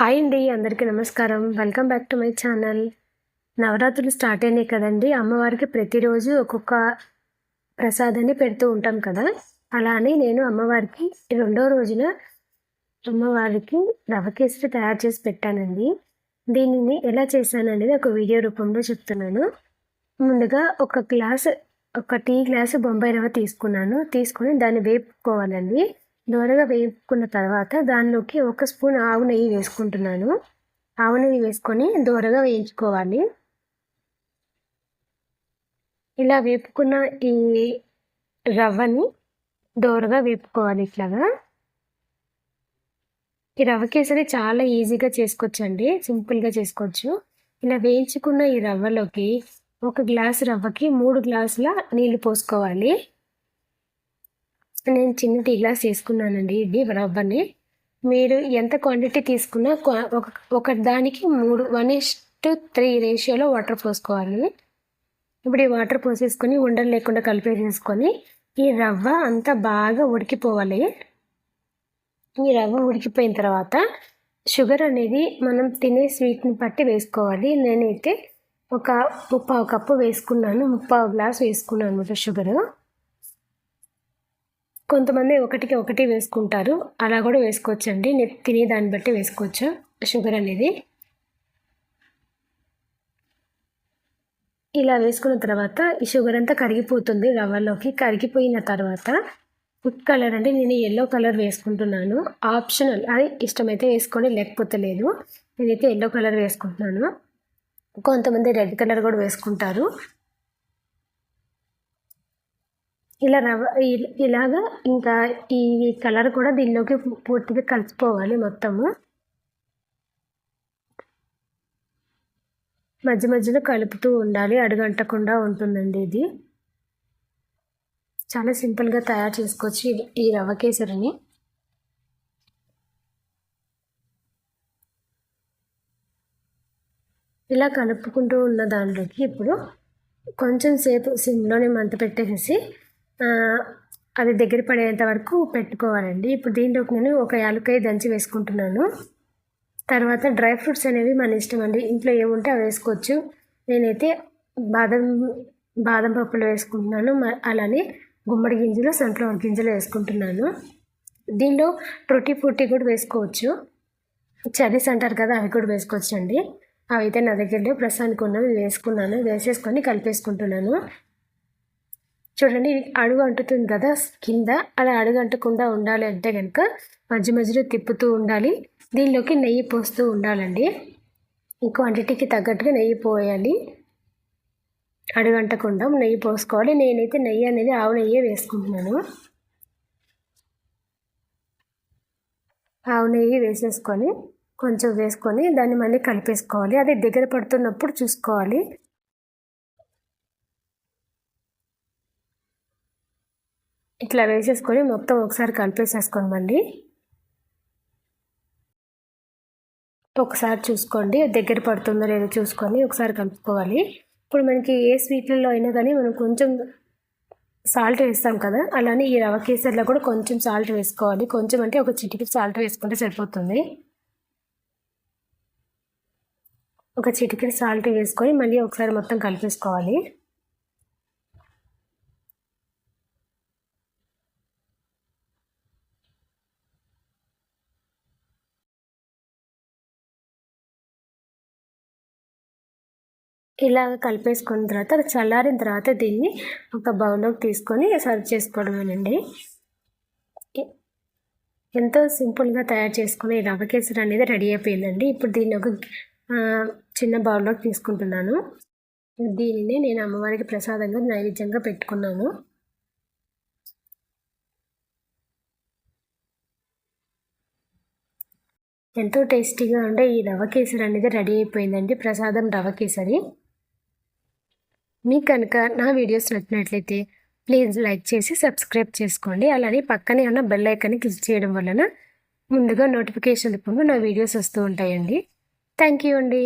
Hi అండి అందరికీ నమస్కారం. Welcome back to my channel. నవరాత్రులు స్టార్ట్ అయినాయి కదండి. అమ్మవారికి ప్రతిరోజు ఒక్కొక్క ప్రసాదాన్ని పెడుతూ ఉంటాం కదా. అలానే నేను అమ్మవారికి రెండో రోజున అమ్మవారికి రవ కేసరి తయారు చేసి పెట్టానండి. దీనిని ఎలా చేశాననేది ఒక వీడియో రూపంలో చెప్తున్నాను. ముందుగా ఒక గ్లాస్ ఒక టీ గ్లాసు బొంబాయి రవ్వ తీసుకున్నాను. తీసుకొని దాన్ని వేపుకోవాలండి. దోరగా వేపుకున్న తర్వాత దానిలోకి ఒక స్పూన్ ఆవు నెయ్యి వేసుకుంటున్నాను. ఆవు నెయ్యి వేసుకొని దోరగా వేయించుకోవాలి. ఇలా వేపుకున్న ఈ రవ్వని దోరగా వేపుకోవాలి ఇట్లాగా. ఈ రవ్వ కేసరి చాలా ఈజీగా చేసుకోవచ్చండి. సింపుల్గా చేసుకోవచ్చు. ఇలా వేయించుకున్న ఈ రవ్వలోకి ఒక గ్లాస్ రవ్వకి మూడు గ్లాసుల నీళ్ళు పోసుకోవాలి. నేను చిన్న టీ గ్లాస్ తీసుకున్నానండి ఇది రవ్వని. మీరు ఎంత క్వాంటిటీ తీసుకున్నా ఒక ఒక దానికి మూడు వన్ టు త్రీ రేషియోలో వాటర్ పోసుకోవాలి. ఇప్పుడు ఈ వాటర్ పోసేసుకొని ఉండలు లేకుండా కలిపేసేసుకొని ఈ రవ్వ అంతా బాగా ఉడికిపోవాలి. ఈ రవ్వ ఉడికిపోయిన తర్వాత షుగర్ అనేది మనం తినే స్వీట్ని బట్టి వేసుకోవాలి. నేనైతే ఒక ముప్పావు కప్పు వేసుకున్నాను ముప్పావు గ్లాస్ వేసుకున్నాను అనమాట షుగరు కొంతమంది ఒకటికి ఒకటి వేసుకుంటారు. అలా కూడా వేసుకోవచ్చండి. నేను తినే దాన్ని బట్టి వేసుకోవచ్చు. షుగర్ అనేది. ఇలా వేసుకున్న తర్వాత ఈ షుగర్ అంతా కరిగిపోతుంది రవ్వలోకి. కరిగిపోయిన తర్వాత ఫుడ్ కలర్ అంటే నేను ఎల్లో కలర్ వేసుకుంటున్నాను. ఆప్షనల్. అది ఇష్టమైతే వేసుకోండి లేకపోతే లేదు. నేనైతే ఎల్లో కలర్ వేసుకుంటున్నాను. కొంతమంది రెడ్ కలర్ కూడా వేసుకుంటారు. ఇలా రవ్వ ఇలాగా ఇంకా ఈ కలర్ కూడా దీనిలోకి పూర్తిగా కలిసిపోవాలి మొత్తము. మధ్య మధ్యలో కలుపుతూ ఉండాలి అడుగంటకుండా ఉంటుందండి ఇది. చాలా సింపుల్గా తయారు చేసుకోవచ్చు ఈ రవ్వ కేసరిని. ఇలా కలుపుకుంటూ ఉన్న దాంట్లోకి ఇప్పుడు కొంచెం సేపు సిమ్లోనే మంట పెట్టేసి అది దగ్గర పడేంత వరకు పెట్టుకోవాలండి. ఇప్పుడు దీంట్లోకి నేను ఒక యాలకాయ దంచి వేసుకుంటున్నాను. తర్వాత డ్రై ఫ్రూట్స్ అనేవి మన ఇష్టం అండి. ఇంట్లో ఏముంటే అవి వేసుకోవచ్చు. నేనైతే బాదం బాదం పప్పులు వేసుకుంటున్నాను. అలానే గుమ్మడి గింజలు సన్ఫ్లవర్ గింజలు వేసుకుంటున్నాను. దీనిలో ట్రొట్టి ఫ్రూటీ కూడా వేసుకోవచ్చు. చర్రీస్ అంటారు కదా అవి కూడా వేసుకోవచ్చు అండి అవి అయితే నా దగ్గర ప్రస్తుతానికి ఉన్నవి వేసుకున్నాను. వేసేసుకొని కలిపేసుకుంటున్నాను. చూడండి అడుగు అంటుతుంది కదా కింద అలా అడుగు అంటకుండా ఉండాలి అంటే కనుక మధ్య మధ్యలో తిప్పుతూ ఉండాలి. దీనిలోకి నెయ్యి పోస్తూ ఉండాలండి. ఈ క్వాంటిటీకి తగ్గట్టుగా నెయ్యి పోయాలి. అడుగంటకుండా నెయ్యి పోసుకోవాలి. నేనైతే నెయ్యి అనేది ఆవు నెయ్యి వేసుకుంటున్నాను. ఆవు నెయ్యి వేసేసుకొని కొంచెం వేసుకొని దాన్ని మళ్ళీ కలిపేసుకోవాలి. అది దగ్గర పడుతున్నప్పుడు చూసుకోవాలి. ఇట్లా వేసేసుకొని మొత్తం ఒకసారి కలిపేసేసుకోండి మళ్ళీ. ఒకసారి చూసుకోండి దగ్గర పడుతుందో లేదో చూసుకొని ఒకసారి కలుపుకోవాలి. ఇప్పుడు మనకి ఏ స్వీట్లలో అయినా కానీ మనం కొంచెం సాల్ట్ వేస్తాం కదా అలానే ఈ రవ కేసరిలో కూడా కొంచెం సాల్ట్ వేసుకోవాలి. కొంచెం అంటే ఒక చిటికి సాల్ట్ వేసుకుంటే సరిపోతుంది. ఒక చిటికి సాల్ట్ వేసుకొని మళ్ళీ ఒకసారి మొత్తం కలిపేసుకోవాలి. ఇలాగ కలిపేసుకున్న తర్వాత అది చల్లారిన తర్వాత దీన్ని ఒక బౌల్లోకి తీసుకొని సర్వ్ చేసుకోవడమేనండి. ఎంతో సింపుల్గా తయారు చేసుకుని రవ్వ కేసరి అనేది రెడీ అయిపోయిందండి. ఇప్పుడు దీన్ని ఒక చిన్న బౌల్లోకి తీసుకుంటున్నాను. దీనిని నేను అమ్మవారికి ప్రసాదంగా నైవేద్యంగా పెట్టుకున్నాను. ఎంతో టేస్టీగా ఉండే ఈ రవ్వ కేసరి అనేది రెడీ అయిపోయిందండి. ప్రసాదం రవ్వ కేసరి. మీకు కనుక నా వీడియోస్ నచ్చినట్లయితే ప్లీజ్ లైక్ చేసి సబ్స్క్రైబ్ చేసుకోండి. అలానే పక్కనే ఉన్న బెల్ ఐకాన్ని క్లిక్ చేయడం వలన ముందుగా నోటిఫికేషన్ రూపంలో నా వీడియోస్ వస్తూ ఉంటాయండి. థ్యాంక్ యూ అండి.